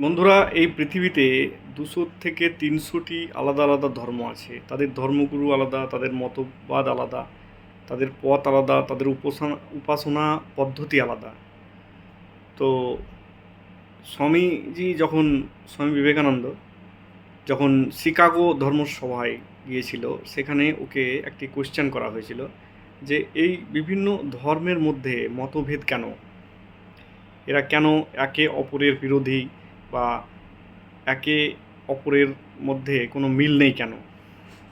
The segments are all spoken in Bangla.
বন্ধুরা, এই পৃথিবীতে দুশো থেকে তিনশোটি আলাদা আলাদা ধর্ম আছে। তাদের ধর্মগুরু আলাদা, তাদের মতবাদ আলাদা, তাদের পথ আলাদা, তাদের উপাসনা উপাসনা পদ্ধতি আলাদা। তো স্বামীজি যখন, স্বামী বিবেকানন্দ যখন শিকাগো ধর্মসভায় গিয়েছিল, সেখানে ওকে একটি কোশ্চেন করা হয়েছিল যে, এই বিভিন্ন ধর্মের মধ্যে মতভেদ কেন? এরা কেন একে অপরের বিরোধী বা একে অপরের মধ্যে কোনো মিল নেই কেন?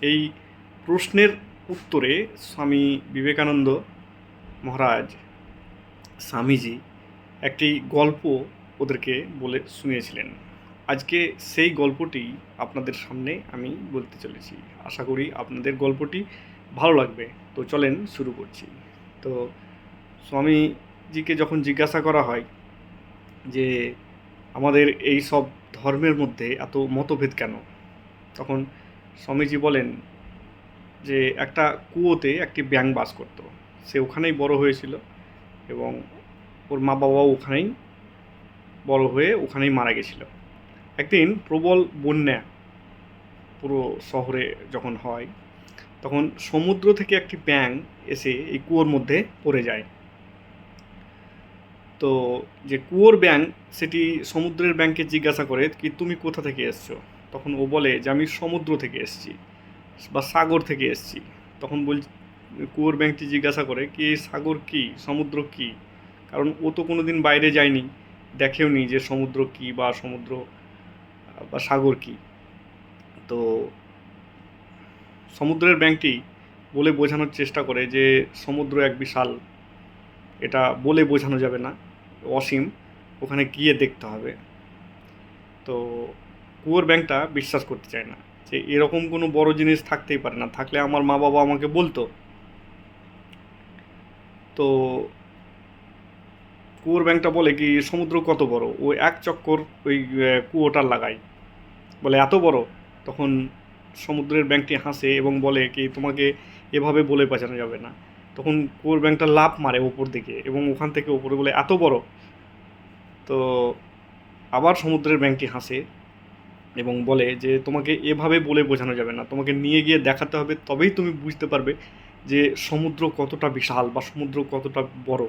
এই প্রশ্নের উত্তরে স্বামী বিবেকানন্দ মহারাজ স্বামীজি একটি গল্প ওদেরকে বলে শুনিয়েছিলেন। আজকে সেই গল্পটি আপনাদের সামনে আমি বলতে চলেছি। আশা করি আপনাদের গল্পটি ভালো লাগবে। তো চলেন শুরু করছি। তো স্বামীজিকে যখন জিজ্ঞাসা করা হয় যে আমাদের এই সব ধর্মের মধ্যে এত মতভেদ কেন? তখন স্বামীজি বলেন যে একটা কুয়োতে একটি ব্যাং বাস করতো। সে ওখানেই বড় হয়েছিল এবং ওর মা বাবাও ওখানেই বড় হয়ে ওখানেই মারা গেছিল। একদিন প্রবল বন্যা পুরো শহরে যখন হয়, তখন সমুদ্র থেকে একটি ব্যাং এসে এই কুয়োর মধ্যে পড়ে যায়। তো যে কুয়োর ব্যাং, সেটি সমুদ্রের ব্যাংকে জিজ্ঞাসা করে কি তুমি কোথা থেকে এসছো? তখন ও বলে যে আমি সমুদ্র থেকে এসেছি, বা সাগর থেকে এসেছি। তখন বল, কুয়োর ব্যাংকটি জিজ্ঞাসা করে, কি সাগর কি? সমুদ্র কি? কারণ ও তো কোনো দিন বাইরে যায়নি, দেখেও নি যে সমুদ্র কি বা সমুদ্র, বা সাগর কি। তো সমুদ্রের ব্যাংকটি বলে বোঝানোর চেষ্টা করে যে সমুদ্র এক বিশাল, এটা বলে বোঝানো যাবে না। অসীম, ওখানে গিয়ে দেখতে হবে। তো কুয়োর ব্যাংকটা বিশ্বাস করতে চায় না যে এরকম কোনো বড় জিনিস থাকতেই পারে না। থাকলে আমার মা বাবা আমাকে বলতো। তো কুয়োর ব্যাংকটা বলে কি, সমুদ্র কত বড়? ও এক চক্কর ওই কুয়োটার লাগায়। বলে, এত বড়? তখন সমুদ্রের ব্যাংকটি হাসে এবং বলে কি, তোমাকে এভাবে বলে বোঝানো যাবে না। তখন কুয়োর ব্যাংকটা লাফ মারে ওপর দিকে এবং ওখান থেকে ওপরে বলে, এত বড়? তো আবার সমুদ্রের ব্যাংকটি হাসে এবং বলে যে, তোমাকে এভাবে বলে বোঝানো যাবে না। তোমাকে নিয়ে গিয়ে দেখাতে হবে, তবেই তুমি বুঝতে পারবে যে, সমুদ্র কতটা বিশাল বা সমুদ্র কতটা বড়।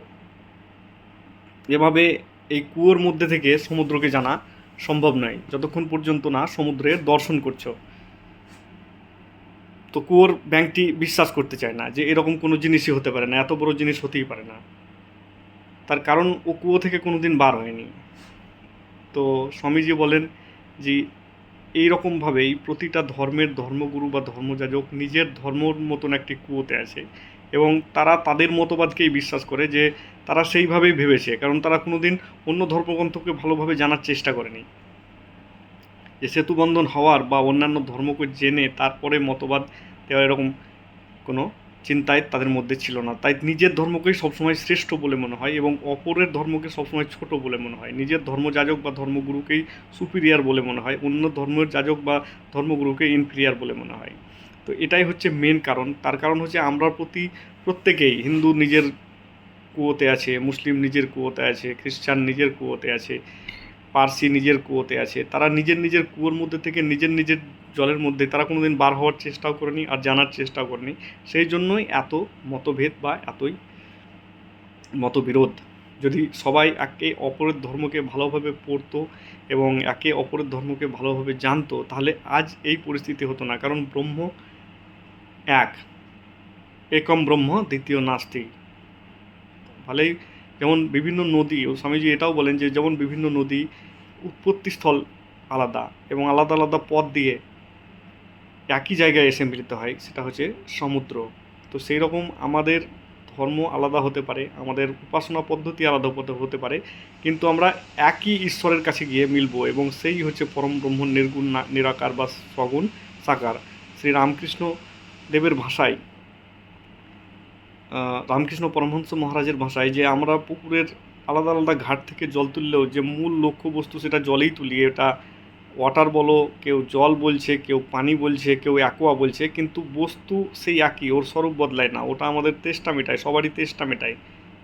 এভাবে এই কুয়োর মধ্যে থেকে সমুদ্রকে জানা সম্ভব নয়। যতক্ষণ পর্যন্ত না সমুদ্রের দর্শন করছ। তো কুয়োর ব্যাংকটি বিশ্বাস করতে চায় না যে এরকম কোনো জিনিসই হতে পারে না, এত বড় জিনিস হতেই পারে না। তার কারণ ও কুয়ো থেকে কোনো দিন বার হয়নি। তো স্বামীজি বলেন যে এই রকমভাবেই প্রতিটা ধর্মের ধর্মগুরু বা ধর্মযাজক নিজের ধর্মর মতন একটি কুয়োতে আছে এবং তারা তাদের মতবাদকেই বিশ্বাস করে যে তারা সেইভাবেই ভেবেছে, কারণ তারা কোনোদিন অন্য ধর্মগ্রন্থকে ভালোভাবে জানার চেষ্টা করেনি। যে সেতুবন্ধন হওয়ার বা অন্যান্য ধর্মকে জেনে তারপরে মতবাদ দেওয়া এরকম কোনো চিন্তায় তাদের মধ্যে ছিল না। তাই নিজের ধর্মকেই সবসময় শ্রেষ্ঠ বলে মনে হয় এবং অপরের ধর্মকে সবসময় ছোট বলে মনে হয়। নিজের ধর্মযাজক বা ধর্মগুরুকেই সুপিরিয়ার বলে মনে হয়। অন্য ধর্মের যাজক বা ধর্মগুরুকে ইনফিরিয়ার বলে মনে হয়। তো এটাই হচ্ছে মেন কারণ। তার কারণ হচ্ছে আমরা প্রতি প্রত্যেকেই হিন্দু নিজের কুয়োতে আছে, মুসলিম নিজের কুয়োতে আছে, খ্রিস্টান নিজের কুয়োতে আছে। পার্সি নিজের কুয়োতে আছে। তারা নিজের নিজের কুয়োর মধ্যে থেকে নিজের নিজের জলের মধ্যে তারা কোনোদিন বার হওয়ার চেষ্টাও করেনি আর জানার চেষ্টাও করেনি। সেই জন্যই এত মতভেদ বা এতই মতবিরোধ। যদি সবাই একে অপরের ধর্মকে ভালোভাবে পড়তো এবং একে অপরের ধর্মকে ভালোভাবে জানতো, তাহলে আজ এই পরিস্থিতি হতো না। কারণ ব্রহ্ম এক, একম ব্রহ্ম দ্বিতীয় নাস্তি ভালোই যেমন বিভিন্ন নদী, ও স্বামীজি এটাও বলেন যে যেমন বিভিন্ন নদী উৎপত্তিস্থল আলাদা এবং আলাদা আলাদা পথ দিয়ে একই জায়গায় এসে মিলিত হয়, সেটা হচ্ছে সমুদ্র। তো সেই রকম আমাদের ধর্ম আলাদা হতে পারে, আমাদের উপাসনা পদ্ধতি আলাদা হতে পারে কিন্তু আমরা একই ঈশ্বরের কাছে গিয়ে মিলবো এবং সেই হচ্ছে পরম ব্রহ্ম নির্গুণ নিরাকার বা সগুণ সাকার। শ্রী রামকৃষ্ণ দেবের ভাষায় রামকৃষ্ণ পরমহংস মহারাজের ভাষায় যে আমরা পুকুরের আলাদা আলাদা ঘাট থেকে জল তুললেও যে মূল লক্ষ্যবস্তু সেটা জলেই তুলি, এটা ওয়াটার বলো, কেউ জল বলছে, কেউ পানি বলছে, কেউ অ্যাকোয়া বলছে, কিন্তু বস্তু সেই একই, ওর স্বরূপ বদলায় না, ওটা আমাদের তেষ্টা মেটায়, সবারই তেষ্টা মেটায়।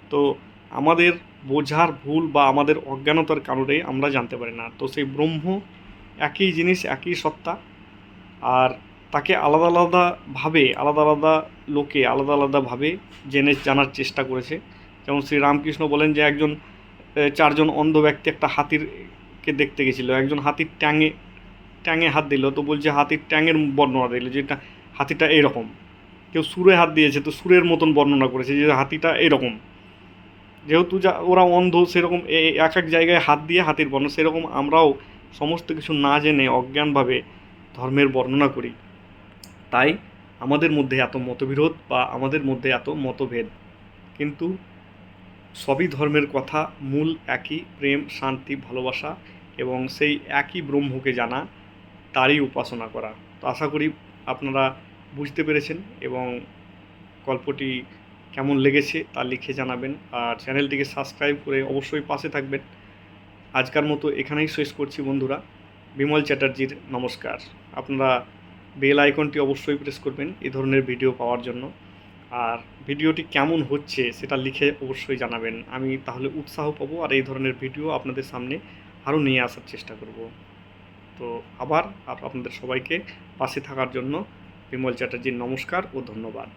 তো আমাদের বোঝার ভুল বা আমাদের অজ্ঞানতার কারণে আমরা জানতে পারি না। তো সেই ব্রহ্ম একই জিনিস, একই সত্তা, আর তাকে আলাদা আলাদাভাবে আলাদা আলাদা লোকে আলাদা আলাদাভাবে জেনে জানার চেষ্টা করেছে। যেমন শ্রী রামকৃষ্ণ বলেন যে একজন চারজন অন্ধ ব্যক্তি একটা হাতিরকে দেখতে গেছিল। একজন হাতির ট্যাঙে ট্যাঙে হাত দিল। তো বলছে হাতির ট্যাঙের বর্ণনা দিল যে এটা হাতিটা এইরকম কেউ সুরে হাত দিয়েছে তো সুরের মতন বর্ণনা করেছে যে হাতিটা এরকম। যেহেতু যা, ওরা অন্ধ সেরকম এক এক জায়গায় হাত দিয়ে হাতির বর্ণনা, সেরকম আমরাও সমস্ত কিছু না জেনে অজ্ঞানভাবে ধর্মের বর্ণনা করি। তাই আমাদের মধ্যে এত মতবিরোধ বা আমাদের মধ্যে এত মতভেদ। কিন্তু সবই ধর্মের কথা, মূল একই প্রেম, শান্তি, ভালোবাসা এবং সেই একই ব্রহ্মকে জানা, তারই উপাসনা করা। তো আশা করি আপনারা বুঝতে পেরেছেন এবং গল্পটি কেমন লেগেছে তা লিখে জানাবেন আর চ্যানেলটিকে সাবস্ক্রাইব করে অবশ্যই পাশে থাকবেন। আজকার মতো এখানেই শেষ করছি বন্ধুরা। বিমল চ্যাটার্জির নমস্কার। আপনারা বেল আইকনটি অবশ্যই প্রেস করবেন এই ধরনের ভিডিও পাওয়ার জন্য। আর ভিডিওটি কেমন হচ্ছে সেটা লিখে অবশ্যই জানাবেন। আমি তাহলে উৎসাহ পাবো আর এই ধরনের ভিডিও আপনাদের সামনে আরও নিয়ে আসার চেষ্টা করব। তো আবার আপনাদের সবাইকে পাশে থাকার জন্য বিমল চ্যাটার্জির নমস্কার ও ধন্যবাদ।